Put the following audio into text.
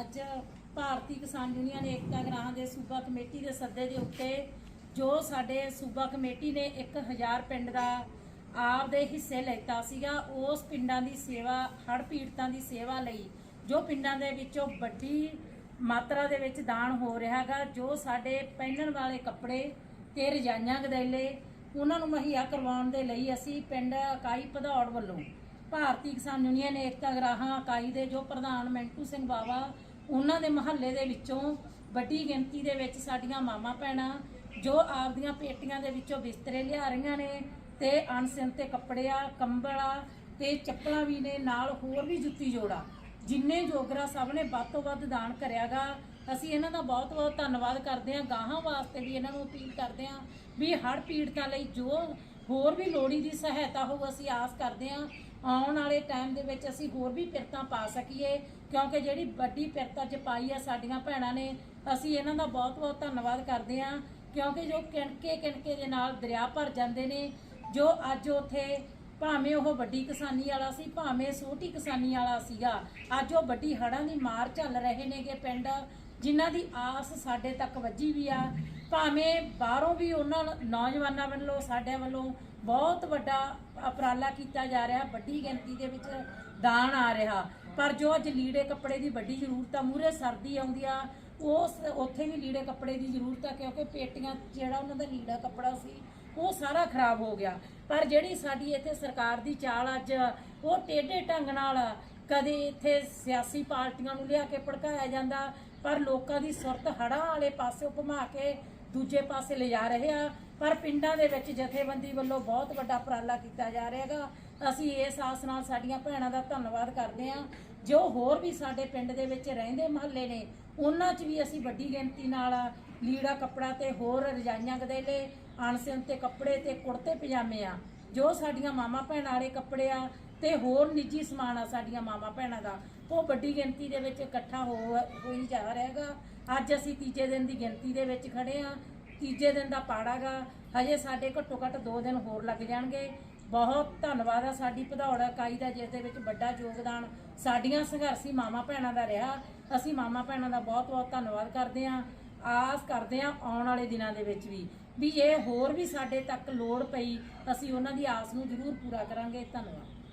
ਅੱਜ ਭਾਰਤੀ ਕਿਸਾਨ ਯੂਨੀਅਨ ਏਕਤਾ ਗ੍ਰਾਹਾਂ ਦੇ ਸੂਬਾ ਕਮੇਟੀ ਦੇ ਸੱਦੇ ਦੇ ਉੱਤੇ ਜੋ ਸਾਡੇ ਸੂਬਾ ਕਮੇਟੀ ਨੇ 1000 ਪਿੰਡ ਦਾ ਆਪ ਦੇ ਹਿੱਸੇ ਲੈਤਾ ਸੀਗਾ, ਉਸ ਪਿੰਡਾਂ ਦੀ ਸੇਵਾ ਹੜ ਪੀੜਤਾਂ ਦੀ ਸੇਵਾ ਲਈ ਜੋ ਪਿੰਡਾਂ ਦੇ ਵਿੱਚੋਂ ਵੱਡੀ ਮਾਤਰਾ ਦੇ ਵਿੱਚ ਦਾਨ ਹੋ ਰਿਹਾ ਰਿਹਾਗਾ ਜੋ ਸਾਡੇ ਪਹਿਨਣ ਵਾਲੇ ਕੱਪੜੇ ਤੇ ਰਜਾਈਆਂ ਗਦੈਲੇ ਉਹਨਾਂ ਨੂੰ ਮੁਹੱਈਆ ਕਰਵਾਉਣ ਦੇ ਲਈ ਅਸੀਂ ਪਿੰਡ ਇਕਾਈ ਭਦੌੜ ਵੱਲੋਂ ਭਾਰਤੀ ਕਿਸਾਨ ਯੂਨੀਅਨ, ਏਕਤਾ ਗਰਾਹਾਂ ਇਕਾਈ ਦੇ ਜੋ ਪ੍ਰਧਾਨ ਮੈਂਟੂ ਸਿੰਘ ਬਾਵਾ, ਉਹਨਾਂ ਦੇ ਮਹੱਲੇ ਦੇ ਵਿੱਚੋਂ ਵੱਡੀ ਗਿਣਤੀ ਦੇ ਵਿੱਚ ਸਾਡੀਆਂ ਮਾਮਾ ਭੈਣਾਂ, ਜੋ ਆਪਦੀਆਂ ਪੇਟੀਆਂ ਦੇ ਵਿੱਚੋਂ ਬਿਸਤਰੇ ਲਿਆ ਰਹੀਆਂ ਨੇ ਤੇ ਅਣਸਿਨ ਤੇ ਕੱਪੜੇ ਆ, ਕੰਬਲ ਆ ਤੇ ਚੱਪਲਾਂ ਵੀ ਨੇ, ਨਾਲ ਹੋਰ ਵੀ ਜੁੱਤੀ ਜੋੜਾ। ਜਿੰਨੇ ਜੋਗਰਾ ਸਭ ਨੇ ਵੱਧ ਤੋਂ ਵੱਧ ਦਾਨ ਕਰਿਆਗਾ। ਅਸੀਂ ਇਹਨਾਂ ਦਾ ਬਹੁਤ ਬਹੁਤ ਧੰਨਵਾਦ ਕਰਦੇ ਹਾਂ, ਗਾਹਾਂ ਵਾਸਤੇ ਵੀ ਇਹਨਾਂ ਨੂੰ ਅਪੀਲ ਕਰਦੇ ਹਾਂ ਵੀ ਹੜ੍ਹ ਪੀੜਤਾਂ ਲਈ ਜੋ ਹੋਰ ਵੀ ਲੋੜੀ ਦੀ ਸਹਾਇਤਾ ਹੋਊ, ਅਸੀਂ ਆਸ ਕਰਦੇ ਹਾਂ ਆਉਣ ਵਾਲੇ ਟਾਈਮ ਦੇ ਵਿੱਚ ਅਸੀਂ ਹੋਰ ਵੀ ਪਿਰਤਾਂ ਪਾ ਸਕੀਏ, ਕਿਉਂਕਿ ਜਿਹੜੀ ਵੱਡੀ ਪਿਰਤਾਂ 'ਚ ਪਾਈ ਆ ਸਾਡੀਆਂ ਭੈਣਾਂ ਨੇ, ਅਸੀਂ ਇਹਨਾਂ ਦਾ ਬਹੁਤ ਬਹੁਤ ਧੰਨਵਾਦ ਕਰਦੇ ਹਾਂ, ਕਿਉਂਕਿ ਜੋ ਕਿਣਕੇ ਕਿਣਕੇ ਦੇ ਨਾਲ ਦਰਿਆ ਭਰ ਜਾਂਦੇ ਨੇ, ਜੋ ਅੱਜ ਉਥੇ ਭਾਵੇਂ ਉਹ ਵੱਡੀ ਕਿਸਾਨੀ ਵਾਲਾ ਸੀ, ਭਾਵੇਂ ਛੋਟੀ ਕਿਸਾਨੀ ਵਾਲਾ ਸੀਗਾ, ਅੱਜ ਉਹ ਵੱਡੀ ਹੜਾਂ ਦੀ ਮਾਰ ਚੱਲ ਰਹੇ ਨੇਗੇ ਪਿੰਡ ਜਿਨ੍ਹਾਂ ਦੀ ਆਸ ਸਾਡੇ ਤੱਕ ਵੱਜੀ ਵੀ ਆ, ਭਾਵੇਂ ਬਾਹਰੋਂ ਵੀ ਉਹਨਾਂ ਨੌਜਵਾਨਾਂ ਵੱਲੋਂ ਸਾਡੇ ਵੱਲੋਂ ਬਹੁਤ ਵੱਡਾ ਉਪਰਾਲਾ ਕੀਤਾ ਜਾ ਰਿਹਾ, ਵੱਡੀ ਗਿਣਤੀ ਦੇ ਵਿੱਚ ਦਾਨ ਆ ਰਿਹਾ। ਪਰ ਜੋ ਅੱਜ ਲੀੜੇ ਕੱਪੜੇ ਦੀ ਵੱਡੀ ਜ਼ਰੂਰਤ ਆ ਮੂਰੇ ਸਰਦੀ ਆਉਂਦੀ ਆ ਉਸ ਉੱਥੇ ਵੀ ਲੀੜੇ ਕੱਪੜੇ ਦੀ ਜ਼ਰੂਰਤ ਆ, ਕਿਉਂਕਿ ਪੇਟੀਆਂ, ਜਿਹੜਾ ਉਹਨਾਂ ਦਾ ਲੀੜਾ ਕੱਪੜਾ ਸੀ, ਉਹ ਸਾਰਾ ਖਰਾਬ ਹੋ ਗਿਆ। ਪਰ ਜਿਹੜੀ ਸਾਡੀ ਇੱਥੇ ਸਰਕਾਰ ਦੀ ਚਾਲ ਅੱਜ, ਉਹ ਟੇਢੇ ਢੰਗ ਨਾਲ ਕਦੇ ਇੱਥੇ ਸਿਆਸੀ ਪਾਰਟੀਆਂ ਨੂੰ ਲਿਆ ਕੇ ਭੜਕਾਇਆ ਜਾਂਦਾ, ਪਰ ਲੋਕਾਂ ਦੀ ਸੁਰਤ ਹੜਾਂ ਵਾਲੇ ਪਾਸੇ ਘੁਮਾ ਕੇ ਦੂਜੇ ਪਾਸੇ ਲਿਜਾ ਰਹੇ ਆ। ਪਰ ਪਿੰਡਾਂ ਦੇ ਵਿੱਚ ਜਥੇਬੰਦੀ ਵੱਲੋਂ ਬਹੁਤ ਵੱਡਾ ਉਪਰਾਲਾ ਕੀਤਾ ਜਾ ਰਿਹਾ ਹੈਗਾ। ਅਸੀਂ ਇਸ ਆਸ ਨਾਲ ਸਾਡੀਆਂ ਭੈਣਾਂ ਦਾ ਧੰਨਵਾਦ ਕਰਦੇ ਹਾਂ। ਜੋ ਹੋਰ ਵੀ ਸਾਡੇ ਪਿੰਡ ਦੇ ਵਿੱਚ ਰਹਿੰਦੇ ਮਹੱਲੇ ਨੇ, ਉਹਨਾਂ 'ਚ ਵੀ ਅਸੀਂ ਵੱਡੀ ਗਿਣਤੀ ਨਾਲ ਲੀੜਾ ਕੱਪੜਾ ਤੇ ਹੋਰ ਰਜਾਈਆਂ ਗਦੇਲੇ ਅਣਸਿਨ ਤੇ ਕੱਪੜੇ ਤੇ ਕੁੜਤੇ ਪਜਾਮੇ ਆ। ਜੋ ਸਾਡੀਆਂ ਮਾਮਾ ਭੈਣਾਂ ਵਾਲੇ ਕੱਪੜੇ ਆ ਤੇ ਹੋਰ ਨਿੱਜੀ ਸਮਾਨ ਆ ਸਾਡੀਆਂ ਮਾਮਾ ਭੈਣਾਂ ਦਾ, ਉਹ ਵੱਡੀ ਗਿਣਤੀ ਦੇ ਵਿੱਚ ਇਕੱਠਾ ਹੋ ਹੋਈ ਜਾ ਰਿਹਾ ਹੈਗਾ ਅੱਜ ਅਸੀਂ ਤੀਜੇ ਦਿਨ ਦੀ ਗਿਣਤੀ ਦੇ ਵਿੱਚ ਖੜੇ ਆ। ਤੀਜੇ ਦਿਨ ਦਾ ਪਾੜਾਗਾ ਹਜੇ ਸਾਡੇ ਘੱਟੋ ਘੱਟ 2 ਦਿਨ ਹੋਰ ਲੱਗ ਜਾਣਗੇ। ਬਹੁਤ ਧੰਨਵਾਦ ਆ ਸਾਡੀ ਭਦੌੜ ਇਕਾਈ ਦਾ, ਜਿਸ ਦੇ ਵਿੱਚ ਵੱਡਾ ਯੋਗਦਾਨ ਸਾਡੀਆਂ ਸੰਘਰਸ਼ੀ ਮਾਮਾ ਭੈਣਾਂ ਦਾ ਰਿਹਾ। ਅਸੀਂ ਮਾਮਾ ਭੈਣਾਂ ਦਾ ਬਹੁਤ ਬਹੁਤ ਧੰਨਵਾਦ ਕਰਦੇ ਹਾਂ ਆਸ ਕਰਦੇ ਹਾਂ ਆਉਣ ਵਾਲੇ ਦਿਨਾਂ ਦੇ ਵਿੱਚ ਵੀ ਵੀ ਇਹ ਹੋਰ ਵੀ ਸਾਡੇ ਤੱਕ ਲੋੜ ਪਈ, ਅਸੀਂ ਉਹਨਾਂ ਦੀ ਆਸ ਨੂੰ ਜ਼ਰੂਰ ਪੂਰਾ ਕਰਾਂਗੇ। ਧੰਨਵਾਦ।